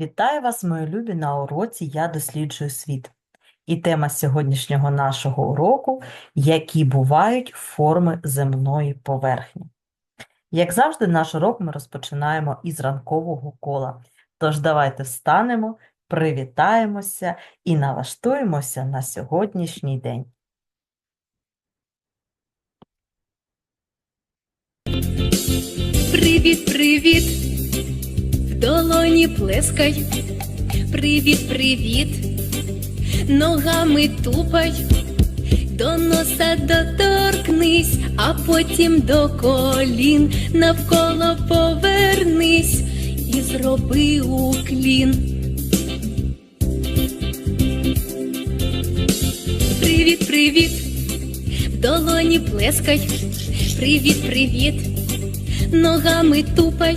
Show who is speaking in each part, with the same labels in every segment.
Speaker 1: Вітаю вас, мої любі, на уроці Я досліджую світ. І тема сьогоднішнього нашого уроку які бувають форми земної поверхні. Як завжди, наш урок ми розпочинаємо із ранкового кола. Тож давайте встанемо, привітаємося і налаштуємося на сьогоднішній день.
Speaker 2: Привіт, привіт, в долоні плескай. Привіт, привіт, ногами тупай, до носа доторкнись, а потім до колін навколо повернись і зроби уклін. Привіт, привіт, в долоні плескай. Привіт, привіт ногами тупай,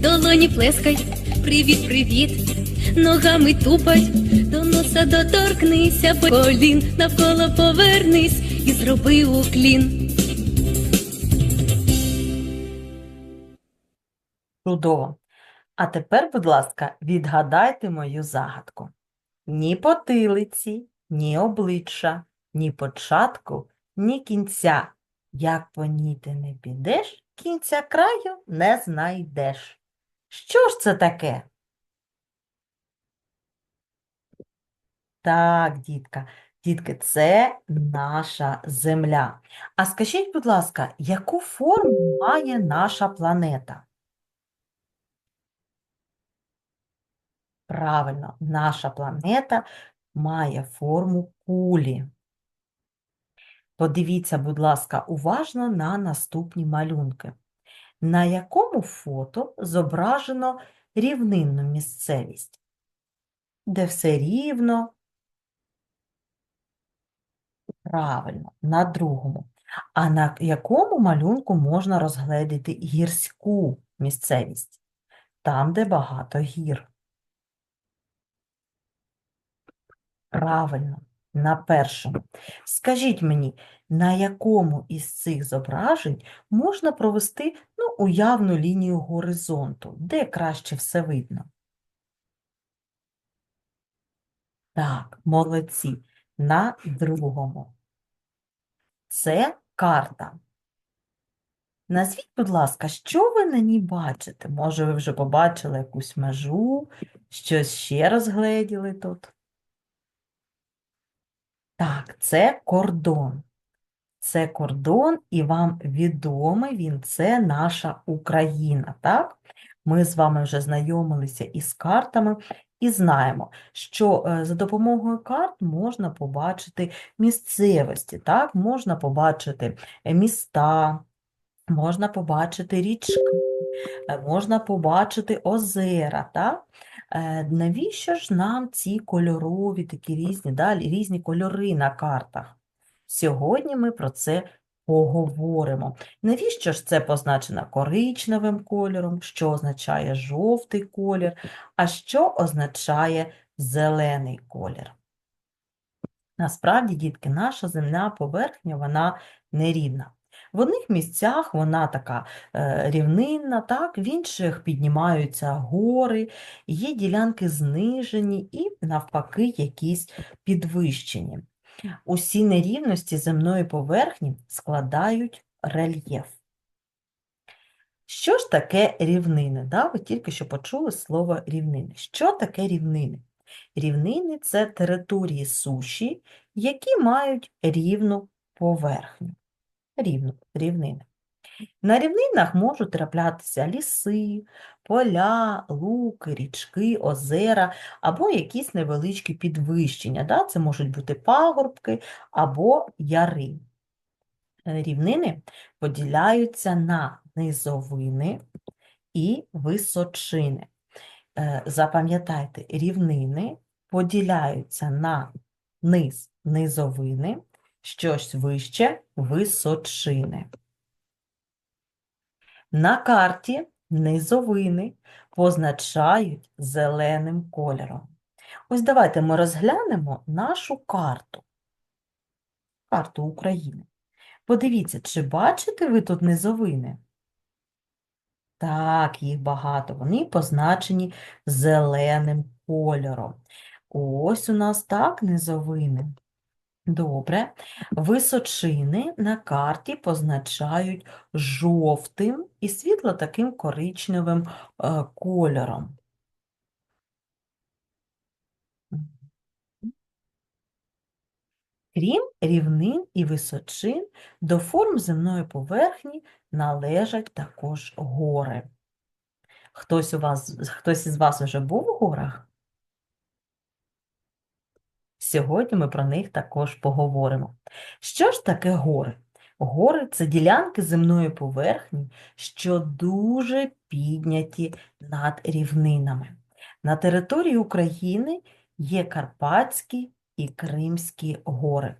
Speaker 2: долоні плескай, привіт, привіт, ногами тупай, до носа доторкнися, колін, навколо повернись і зроби уклін.
Speaker 1: Чудово! А тепер, будь ласка, відгадайте мою загадку. Ні потилиці, ні обличчя, ні початку, ні кінця. Як по ній ти не підеш, кінця краю не знайдеш. Що ж це таке? Так, дітка, дітки, це наша земля. А скажіть, будь ласка, яку форму має наша планета? Правильно, наша планета має форму кулі. Подивіться, будь ласка, уважно на наступні малюнки. На якому фото зображено рівнинну місцевість? Де все рівно? Правильно, на другому. А на якому малюнку можна розгледіти гірську місцевість? Там, де багато гір. Правильно, на першому. Скажіть мені, на якому із цих зображень можна провести ну, уявну лінію горизонту, де краще все видно? Так, молодці, на другому. Це карта. Назвіть, будь ласка, що ви на ній бачите? Може, ви вже побачили якусь межу, щось ще розгледіли тут? Так, це кордон. Це кордон, і вам відомий він це наша Україна. Так? Ми з вами вже знайомилися із картами і знаємо, що е, за допомогою карт можна побачити місцевості, так? можна побачити е, міста, можна побачити річки, е, можна побачити озера. Так? Е, Навіщо ж нам ці кольорові такі різні, да, різні кольори на картах? Сьогодні ми про це поговоримо. Навіщо ж це позначено коричневим кольором, що означає жовтий колір, а що означає зелений колір? Насправді, дітки, наша земна поверхня, вона нерівна. В одних місцях вона така е, рівнинна, так, в інших піднімаються гори, є ділянки знижені і, навпаки, якісь підвищені. Усі нерівності земної поверхні складають рельєф. Що ж таке рівнини? Да? Ви тільки що почули слово рівнини. Що таке рівнини? Рівнини – це території суші, які мають рівну поверхню. Рівну, рівнини. На рівнинах можуть траплятися ліси, поля, луки, річки, озера або якісь невеличкі підвищення. Да? Це можуть бути пагорбки або яри. Рівнини поділяються на низовини і височини. Е, Запам'ятайте, рівнини поділяються на низ низовини, щось вище височини. На карті низовини позначають зеленим кольором. Ось давайте ми розглянемо нашу карту. Карту України. Подивіться, чи бачите ви тут низовини? Так, їх багато. Вони позначені зеленим кольором. Ось у нас так низовини. Добре. Височини на карті позначають жовтим і світло таким коричневим е, кольором. Крім рівнин і височин, до форм земної поверхні належать також гори. Хтось, у вас, хтось із вас вже був у горах? Сьогодні ми про них також поговоримо. Що ж таке гори? Гори це ділянки земної поверхні, що дуже підняті над рівнинами. На території України є Карпатські і Кримські гори.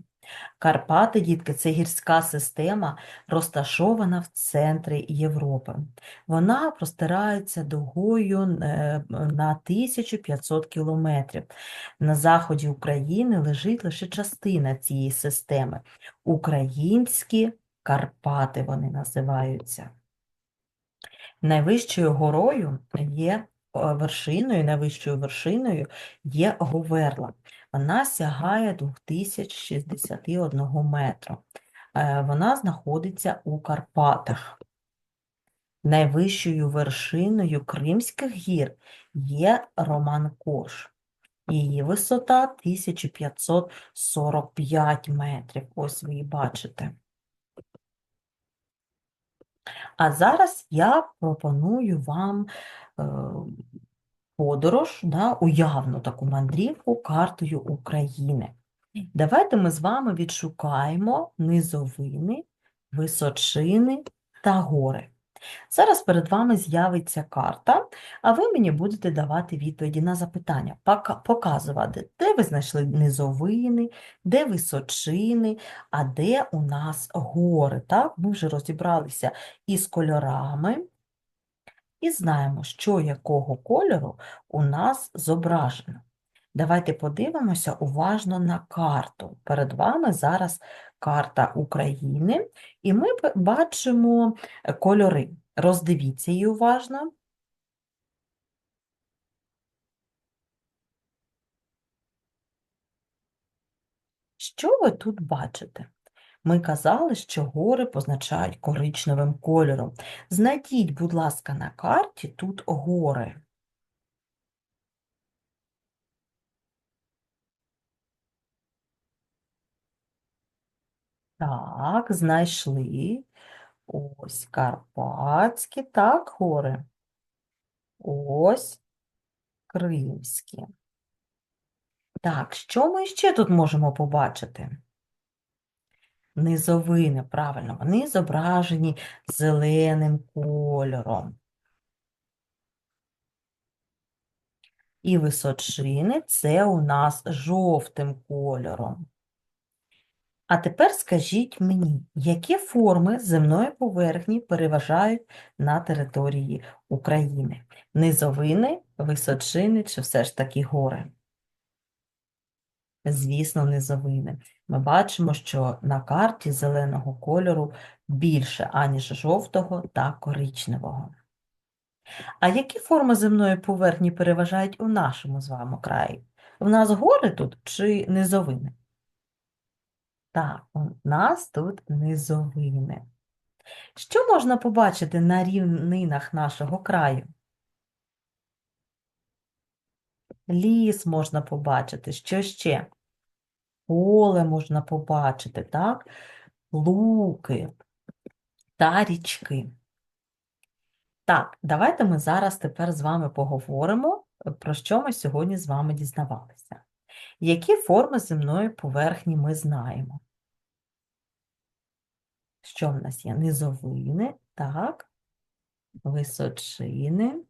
Speaker 1: Карпати, дітки, це гірська система, розташована в центрі Європи. Вона простирається дугою е, на 1500 кілометрів. На заході України лежить лише частина цієї системи. Українські Карпати вони називаються. Найвищою горою є е, вершиною, найвищою вершиною є Говерла. Вона сягає 2061 метру. Е, Вона знаходиться у Карпатах. Найвищою вершиною Кримських гір є Роман-Кош. Її висота 1545 метрів. Ось ви її бачите. А зараз я пропоную вам е, подорож, да, уявну таку мандрівку картою України. Давайте ми з вами відшукаємо низовини, височини та гори. Зараз перед вами з'явиться карта, а ви мені будете давати відповіді на запитання, показувати, де ви знайшли низовини, де височини, а де у нас гори. Так? Ми вже розібралися із кольорами і знаємо, що якого кольору у нас зображено. Давайте подивимося уважно на карту. Перед вами зараз карта України, і ми бачимо е, кольори. Роздивіться її уважно. Що ви тут бачите? Ми казали, що гори позначають коричневим кольором. Знайдіть, будь ласка, на карті тут гори. Так, знайшли. Ось Карпатські, так, гори. Ось Кримські. Так, що ми ще тут можемо побачити? Низовини, правильно, вони зображені зеленим кольором. І височини це у нас жовтим кольором. А тепер скажіть мені, які форми земної поверхні переважають на території України? Низовини, височини чи все ж таки гори? Звісно, низовини. Ми бачимо, що на карті зеленого кольору більше, аніж жовтого та коричневого. А які форми земної поверхні переважають у нашому з вами краї? В нас гори тут чи низовини? Так, у нас тут низовини. Що можна побачити на рівнинах нашого краю? Ліс можна побачити, що ще? Поле можна побачити, так? Луки та річки. Так, давайте ми зараз тепер з вами поговоримо, про що ми сьогодні з вами дізнавалися. Які форми земної поверхні ми знаємо? Що в нас є? Низовини, так, височини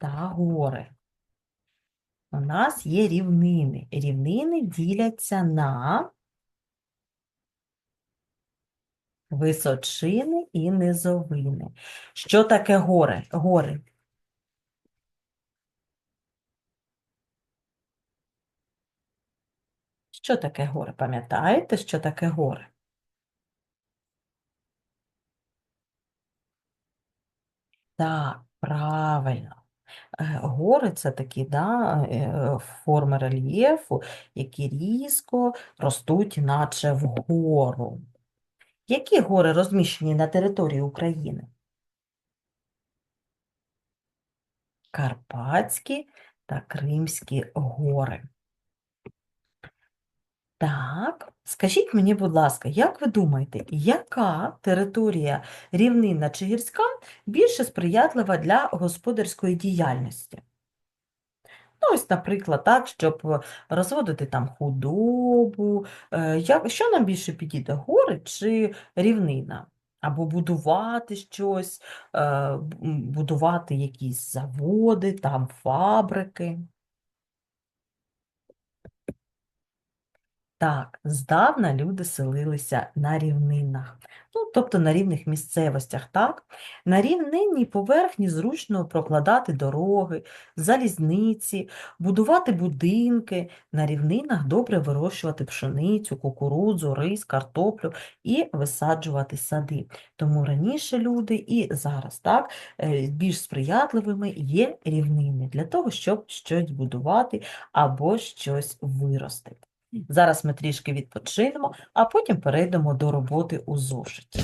Speaker 1: та гори. У нас є рівнини. Рівнини діляться на височини і низовини. Що таке гори? Гори. Що таке гори? Пам'ятаєте, що таке гори? Так, правильно. Е, Гори це такі да, е, форми рельєфу, які різко ростуть, наче вгору. Які гори розміщені на території України? Карпатські та Кримські гори. Так, скажіть мені, будь ласка, як ви думаєте, яка територія рівнинна чи гірська більше сприятлива для господарської діяльності? Ну, ось, наприклад, так, щоб розводити там худобу. Е, що нам більше підійде, гори чи рівнина? Або будувати щось, е, будувати якісь заводи, там фабрики. Так, здавна люди селилися на рівнинах, ну, тобто на рівних місцевостях, так? На рівнинній поверхні зручно прокладати дороги, залізниці, будувати будинки, на рівнинах добре вирощувати пшеницю, кукурудзу, рис, картоплю і висаджувати сади. Тому раніше люди і зараз, так, е, більш сприятливими є рівнини для того, щоб щось будувати або щось виростити. Зараз ми трішки відпочинемо, а потім перейдемо до роботи у зошиті.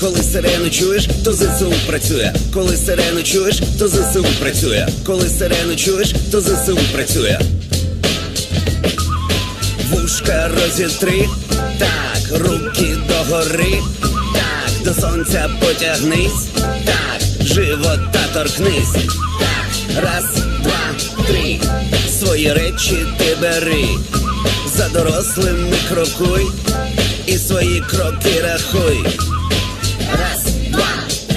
Speaker 3: Коли сирену чуєш, то ЗСУ працює. Коли сирену чуєш, то ЗСУ працює. Коли сирену чуєш, то ЗСУ працює. Вушка розітри, так, руки догори, до сонця потягнись, так, живота торкнись, так, раз, два, три, свої речі ти бери, за дорослими крокуй, і свої кроки рахуй. Раз, два,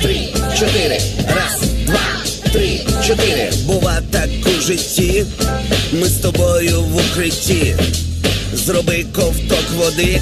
Speaker 3: три, чотири. Раз, два, три, чотири. Бува так у житті. Ми з тобою в укритті. Зроби ковток води.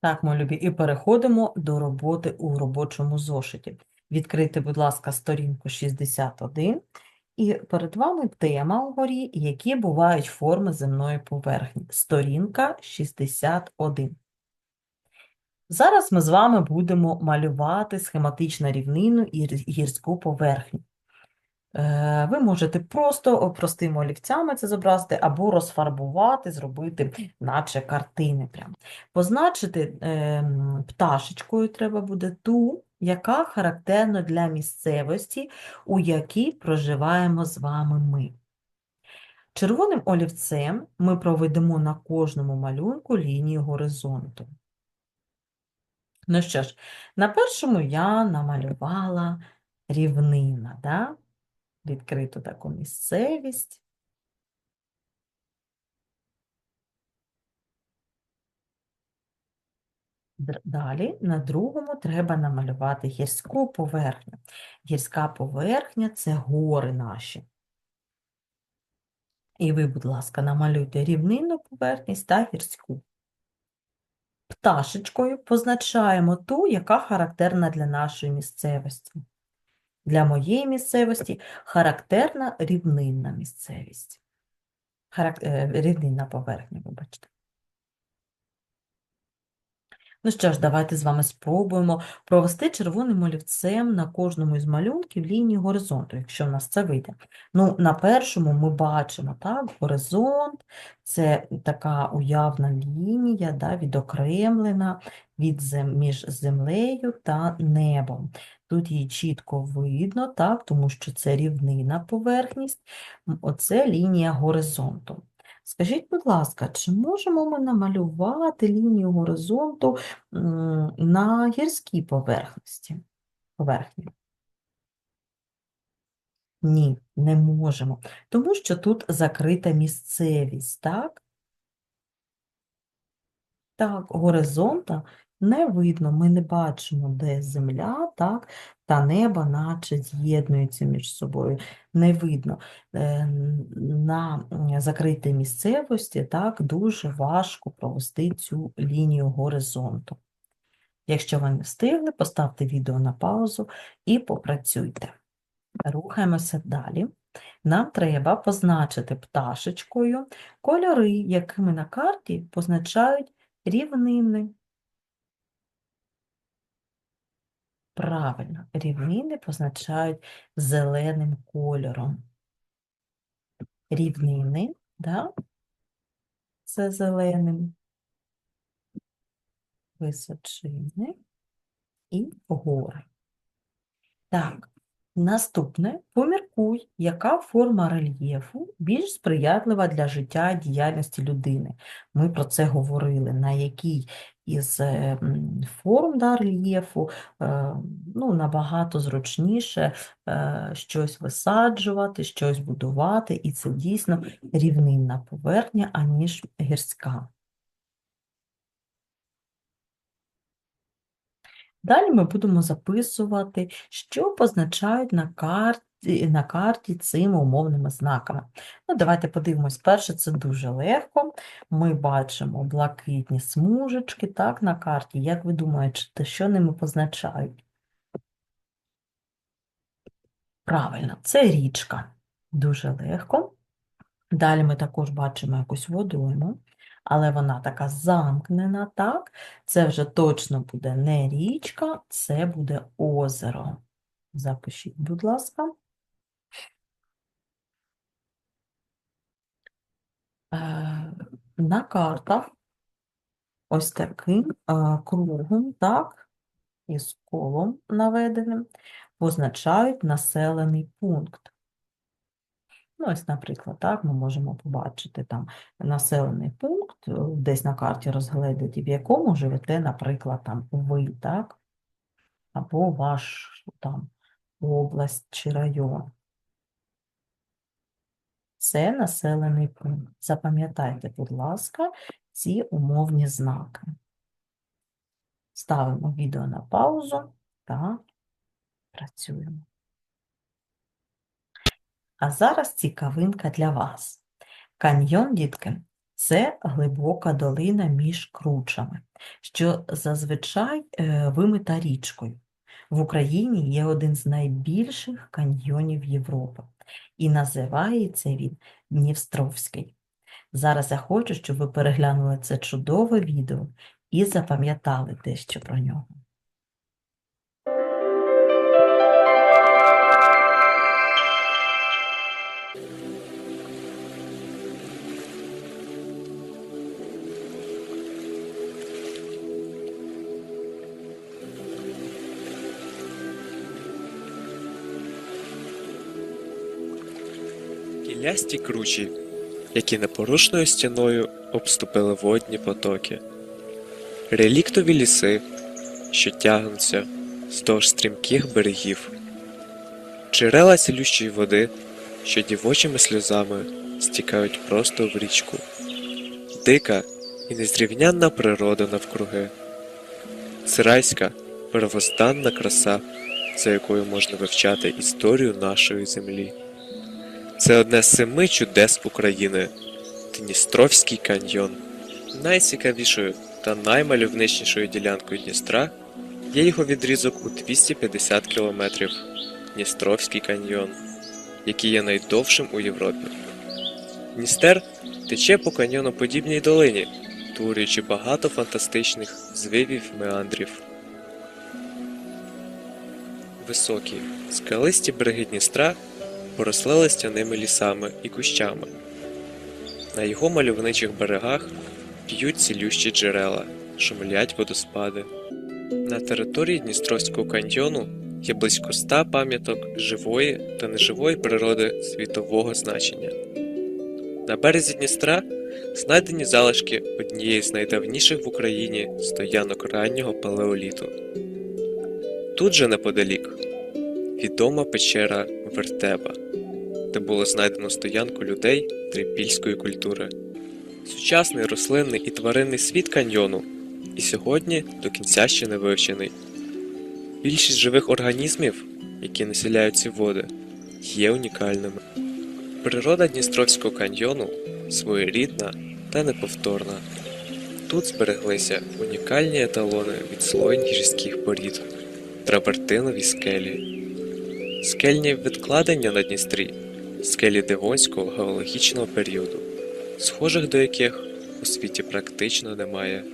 Speaker 1: Так, мої любі, і переходимо до роботи у робочому зошиті. Відкрийте, будь ласка, сторінку 61, і перед вами тема угорі, які бувають форми земної поверхні. Сторінка 61. Зараз ми з вами будемо малювати схематичну рівнину і гірську поверхню. Е, Ви можете просто простими олівцями це зобразити або розфарбувати, зробити наче картини. Прям. Позначити ем, пташечкою треба буде ту, яка характерна для місцевості, у якій проживаємо з вами ми. Червоним олівцем ми проведемо на кожному малюнку лінію горизонту. Ну що ж, на першому я намалювала рівнина, да? Відкриту таку місцевість. Далі на другому треба намалювати гірську поверхню. Гірська поверхня це гори наші. І ви, будь ласка, намалюйте рівнинну поверхність та гірську. Пташечкою позначаємо ту, яка характерна для нашої місцевості. Для моєї місцевості характерна рівнинна місцевість. Харак... е, Рівнинна поверхня, вибачте. Ну що ж, давайте з вами спробуємо провести червоним олівцем на кожному із малюнків лінію горизонту, якщо в нас це вийде. Ну, на першому ми бачимо, так, горизонт – це така уявна лінія, да, відокремлена від зем... між землею та небом. Тут її чітко видно, так, тому що це рівнина поверхність. Оце лінія горизонту. Скажіть, будь ласка, чи можемо ми намалювати лінію горизонту на гірській поверхності? Поверхні? Ні, не можемо, тому що тут закрита місцевість, так? Так, горизонта не видно, ми не бачимо, де земля, так, та небо наче з'єднуються між собою. Не видно. Е, На закритій місцевості так, дуже важко провести цю лінію горизонту. Якщо ви не встигли, поставте відео на паузу і попрацюйте. Рухаємося далі. Нам треба позначити пташечкою кольори, якими на карті позначають рівнини. Правильно, рівнини позначають зеленим кольором. Рівнини, да? Це зеленим. Височини і гори. Так, наступне. Поміркуй, яка форма рельєфу більш сприятлива для життя і діяльності людини. Ми про це говорили, на якій із е, форм да, рельєфу е, ну, набагато зручніше е, щось висаджувати, щось будувати, і це дійсно рівнинна поверхня, аніж гірська. Далі ми будемо записувати, що позначають на карті, на карті цими умовними знаками. Ну, давайте подивимось. Перше, це дуже легко. Ми бачимо блакитні смужечки так, на карті. Як ви думаєте, що ними позначають? Правильно, це річка. Дуже легко. Далі ми також бачимо якусь водойму, але вона така замкнена, так? Це вже точно буде не річка, це буде озеро. Запишіть, будь ласка. Е, На картах ось таким е, кругом, так, із колом наведеним, позначають населений пункт. Ну, ось, наприклад, так, ми можемо побачити там населений пункт, е, десь на карті розгледіти, в якому живете, наприклад, там ви, так? Або ваш там область чи район. Це населений пункт. Запам'ятайте, будь ласка, ці умовні знаки. Ставимо відео на паузу та працюємо. А зараз цікавинка для вас. Каньйон, дітки, це глибока долина між кручами, що зазвичай е, вимита річкою. В Україні є один з найбільших каньйонів Європи, і називається він Дністровський. Зараз я хочу, щоб ви переглянули це чудове відео і запам'ятали дещо про нього.
Speaker 4: Кілясті кручі, які непорушною стіною обступили водні потоки, реліктові ліси, що тягнуться вздовж стрімких берегів, джерела цілющої води, що дівочими сльозами стікають просто в річку, дика і незрівнянна природа навкруги, це райська первозданна краса, за якою можна вивчати історію нашої землі. Це одне з семи чудес України Дністровський каньйон. Найцікавішою та наймальовничнішою ділянкою Дністра є його відрізок у 250 кілометрів Дністровський каньйон, який є найдовшим у Європі. Дністер тече по каньйоноподібній долині, творюючи багато фантастичних звивів меандрів. Високі, скалисті береги Дністра поросли листяними лісами і кущами. На його мальовничих берегах п'ють цілющі джерела, шумлять водоспади. На території Дністровського каньйону є близько ста пам'яток живої та неживої природи світового значення. На березі Дністра знайдені залишки однієї з найдавніших в Україні стоянок раннього палеоліту. Тут же неподалік відома печера Вертеба, де було знайдено стоянку людей трипільської культури. Сучасний рослинний і тваринний світ каньйону і сьогодні до кінця ще не вивчений. Більшість живих організмів, які населяють ці води, є унікальними. Природа Дністровського каньйону своєрідна та неповторна. Тут збереглися унікальні еталони відслоєнь гірських порід, трапертинові скелі, скельні відкладення на Дністрі, скелі Девонського геологічного періоду, схожих до яких у світі практично немає.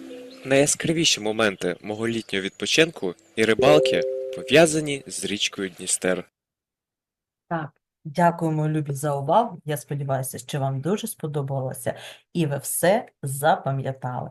Speaker 4: Найяскравіші моменти мого літнього відпочинку і рибалки пов'язані з річкою Дністер.
Speaker 1: Так, дякуємо, любі, за увагу. Я сподіваюся, що вам дуже сподобалося і ви все запам'ятали.